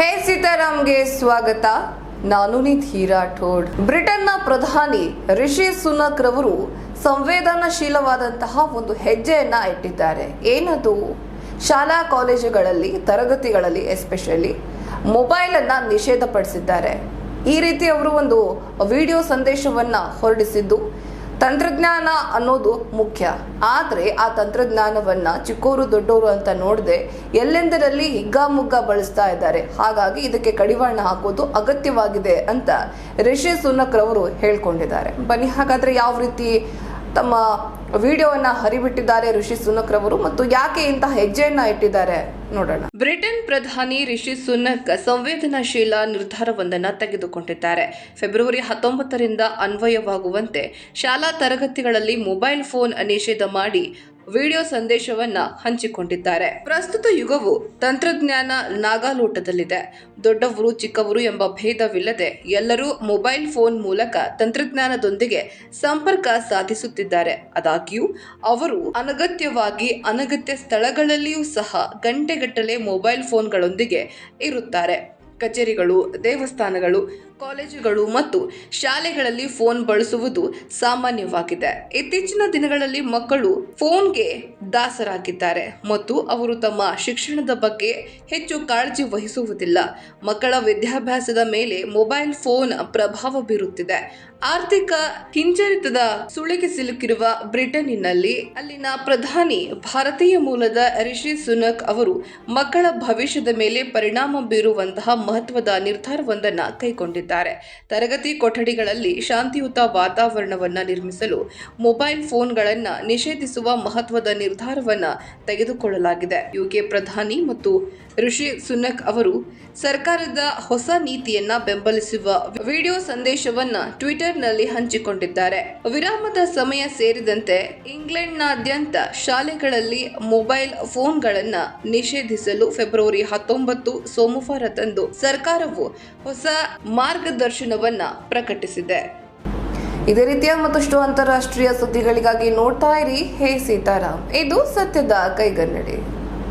ಹೇ ಸೀತಾರಾಮ್ಗೆ ಸ್ವಾಗತ. ನಾನು ನಿಧಿ ರಾಠೋಡ್ ಬ್ರಿಟನ್ನ ಪ್ರಧಾನಿ ರಿಷಿ ಸುನಕ್ ರವರು ಸಂವೇದನಾಶೀಲವಾದಂತಹ ಒಂದು ಹೆಜ್ಜೆಯನ್ನ ಇಟ್ಟಿದ್ದಾರೆ. ಏನದು? ಶಾಲಾ ಕಾಲೇಜುಗಳಲ್ಲಿ, ತರಗತಿಗಳಲ್ಲಿ ಎಸ್ಪೆಷಲಿ ಮೊಬೈಲ್ ಅನ್ನ ನಿಷೇಧಪಡಿಸಿದ್ದಾರೆ. ಈ ರೀತಿ ಅವರು ಒಂದು ವಿಡಿಯೋ ಸಂದೇಶವನ್ನ ಹೊರಡಿಸಿದ್ದು ತಂತ್ರಜ್ಞಾನ ಅನ್ನೋದು ಮುಖ್ಯ. ಆದರೆ ಆ ತಂತ್ರಜ್ಞಾನವನ್ನ ಚಿಕ್ಕೋರು ದೊಡ್ಡವರು ಅಂತ ನೋಡದೆ ಎಲ್ಲೆಂದರಲ್ಲಿ ಹಿಗ್ಗಾಮುಗ್ಗ ಬಳಸ್ತಾ ಇದ್ದಾರೆ. ಹಾಗಾಗಿ ಇದಕ್ಕೆ ಕಡಿವಾಣ ಹಾಕೋದು ಅಗತ್ಯವಾಗಿದೆ ಅಂತ ರಿಷಿ ಸುನಕ್ ರವರು ಹೇಳ್ಕೊಂಡಿದ್ದಾರೆ. ಬನ್ನಿ, ಹಾಗಾದ್ರೆ ಯಾವ ರೀತಿ ತಮ್ಮ ವಿಡಿಯೋವನ್ನ ಹರಿಬಿಟ್ಟಿದ್ದಾರೆ ಋಷಿ ಸುನಕ್ ರವರು ಮತ್ತು ಯಾಕೆ ಇಂತಹ ಹೆಜ್ಜೆಯನ್ನ ಇಟ್ಟಿದ್ದಾರೆ ನೋಡೋಣ. ಬ್ರಿಟನ್ ಪ್ರಧಾನಿ ರಿಷಿ ಸುನಕ್ ಸಂವೇದನಾಶೀಲ ನಿರ್ಧಾರವೊಂದನ್ನು ತೆಗೆದುಕೊಂಡಿದ್ದಾರೆ. ಫೆಬ್ರವರಿ ಹತ್ತೊಂಬತ್ತರಿಂದ ಅನ್ವಯವಾಗುವಂತೆ ಶಾಲಾ ತರಗತಿಗಳಲ್ಲಿ ಮೊಬೈಲ್ ಫೋನ್ ನಿಷೇಧ ಮಾಡಿ ವಿಡಿಯೋ ಸಂದೇಶವನ್ನ ಹಂಚಿಕೊಂಡಿದ್ದಾರೆ. ಪ್ರಸ್ತುತ ಯುಗವು ತಂತ್ರಜ್ಞಾನ ನಾಗಾಲೋಟದಲ್ಲಿದೆ. ದೊಡ್ಡವರು, ಚಿಕ್ಕವರು ಎಂಬ ಭೇದವಿಲ್ಲದೆ ಎಲ್ಲರೂ ಮೊಬೈಲ್ ಫೋನ್ ಮೂಲಕ ತಂತ್ರಜ್ಞಾನದೊಂದಿಗೆ ಸಂಪರ್ಕ ಸಾಧಿಸುತ್ತಿದ್ದಾರೆ. ಆದಾಗ್ಯೂ, ಅವರು ಅನಗತ್ಯವಾಗಿ ಅನಗತ್ಯ ಸ್ಥಳಗಳಲ್ಲಿಯೂ ಸಹ ಗಂಟೆಗಟ್ಟಲೆ ಮೊಬೈಲ್ ಫೋನ್ಗಳೊಂದಿಗೆ ಇರುತ್ತಾರೆ. ಕಚೇರಿಗಳು, ದೇವಸ್ಥಾನಗಳು ಕಾಲೇಜುಗಳು ಮತ್ತು ಶಾಲೆಗಳಲ್ಲಿ ಫೋನ್ ಬಳಸುವುದು ಸಾಮಾನ್ಯವಾಗಿದೆ. ಇತ್ತೀಚಿನ ದಿನಗಳಲ್ಲಿ ಮಕ್ಕಳು ಫೋನ್ಗೆ ದಾಸರಾಗಿದ್ದಾರೆ ಮತ್ತು ಅವರು ತಮ್ಮ ಶಿಕ್ಷಣದ ಬಗ್ಗೆ ಹೆಚ್ಚು ಕಾಳಜಿ ವಹಿಸುವುದಿಲ್ಲ. ಮಕ್ಕಳ ವಿದ್ಯಾಭ್ಯಾಸದ ಮೇಲೆ ಮೊಬೈಲ್ ಫೋನ್ ಪ್ರಭಾವ ಬೀರುತ್ತಿದೆ. ಆರ್ಥಿಕ ಹಿಂಜರಿತದ ಸುಳಿಗೆ ಸಿಲುಕಿರುವ ಬ್ರಿಟನ್ನಿನಲ್ಲಿ ಅಲ್ಲಿನ ಪ್ರಧಾನಿ ಭಾರತೀಯ ಮೂಲದ ರಿಷಿ ಸುನಕ್ ಅವರು ಮಕ್ಕಳ ಭವಿಷ್ಯದ ಮೇಲೆ ಪರಿಣಾಮ ಬೀರುವಂತಹ ಮಹತ್ವದ ನಿರ್ಧಾರವೊಂದನ್ನು ಕೈಗೊಂಡಿದ್ದಾರೆ. ತರಗತಿ ಕೊಠಡಿಗಳಲ್ಲಿ ಶಾಂತಿಯುತ ವಾತಾವರಣವನ್ನು ನಿರ್ಮಿಸಲು ಮೊಬೈಲ್ ಫೋನ್ಗಳನ್ನು ನಿಷೇಧಿಸುವ ಮಹತ್ವದ ನಿರ್ಧಾರವನ್ನು ತೆಗೆದುಕೊಳ್ಳಲಾಗಿದೆ. ಯುಕೆ ಪ್ರಧಾನಿ ಮತ್ತು ಋಷಿ ಸುನಕ್ ಅವರು ಸರ್ಕಾರದ ಹೊಸ ನೀತಿಯನ್ನ ಬೆಂಬಲಿಸುವ ವಿಡಿಯೋ ಸಂದೇಶವನ್ನ ಟ್ವಿಟರ್ನಲ್ಲಿ ಹಂಚಿಕೊಂಡಿದ್ದಾರೆ. ವಿರಾಮದ ಸಮಯ ಸೇರಿದಂತೆ ಇಂಗ್ಲೆಂಡ್ನಾದ್ಯಂತ ಶಾಲೆಗಳಲ್ಲಿ ಮೊಬೈಲ್ ಫೋನ್ಗಳನ್ನ ನಿಷೇಧಿಸಲು ಫೆಬ್ರವರಿ ಹತ್ತೊಂಬತ್ತು ಸೋಮವಾರದಂದು ಸರ್ಕಾರವು ಹೊಸ ಮಾರ್ಗದರ್ಶನವನ್ನ ಪ್ರಕಟಿಸಿದೆ. ಇದೇ ರೀತಿಯ ಮತ್ತಷ್ಟು ಅಂತಾರಾಷ್ಟ್ರೀಯ ಸುದ್ದಿಗಳಿಗಾಗಿ ನೋಡ್ತಾ ಇರಿ. ಹೇ ಸೀತಾರಾಮ್ ಇದು ಸತ್ಯದ ಕೈಗನ್ನಡಿ.